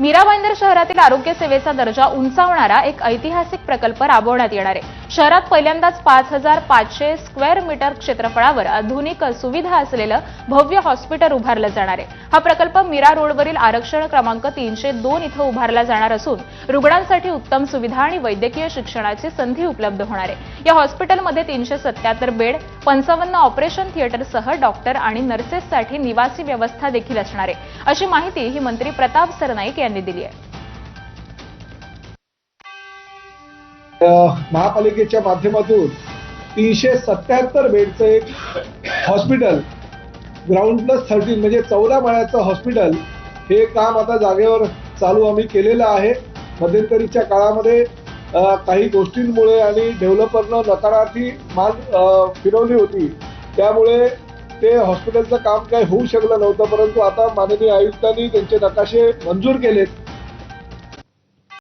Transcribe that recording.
मीरा भाईंदर शहरातील आरोग्य सेवेचा दर्जा उंचावणारा एक ऐतिहासिक प्रकल्प राबवण्यात येणार आहे. शहरात पहिल्यांदाच पाच हजार पाचशे स्क्वेअर मीटर क्षेत्रफळावर आधुनिक सुविधा असलेलं भव्य हॉस्पिटल उभारलं जाणार आहे. हा प्रकल्प मीरा रोडवरील आरक्षण क्रमांक तीनशे दोन इथं उभारला जाणार असून रुग्णांसाठी उत्तम सुविधा आणि वैद्यकीय शिक्षणाची संधी उपलब्ध होणार आहे. या हॉस्पिटलमध्ये तीनशे सत्याहत्तर बेड पंचावन्न ऑपरेशन थिएटरसह डॉक्टर आणि नर्सेससाठी निवासी व्यवस्था देखील असणार आहे. अशी माहिती ही मंत्री प्रताप सरनाईक यांनी दिली आहे. महापालिकेच्या माध्यमातून तीनशे सत्याहत्तर बेडचं एक हॉस्पिटल ग्राउंड प्लस थर्टीन म्हणजे चौदा माळ्याचं हॉस्पिटल हे काम आता जागेवर चालू आम्ही केलेलं आहे. मध्यंतरीच्या काळामध्ये काही गोष्टींमुळे आणि डेव्हलपरनं नकारार्थी मान फिरवली होती. त्यामुळे ते हॉस्पिटलचं काम काही होऊ शकलं नव्हतं परंतु आता माननीय आयुक्तांनी त्यांचे नकाशे मंजूर केलेत.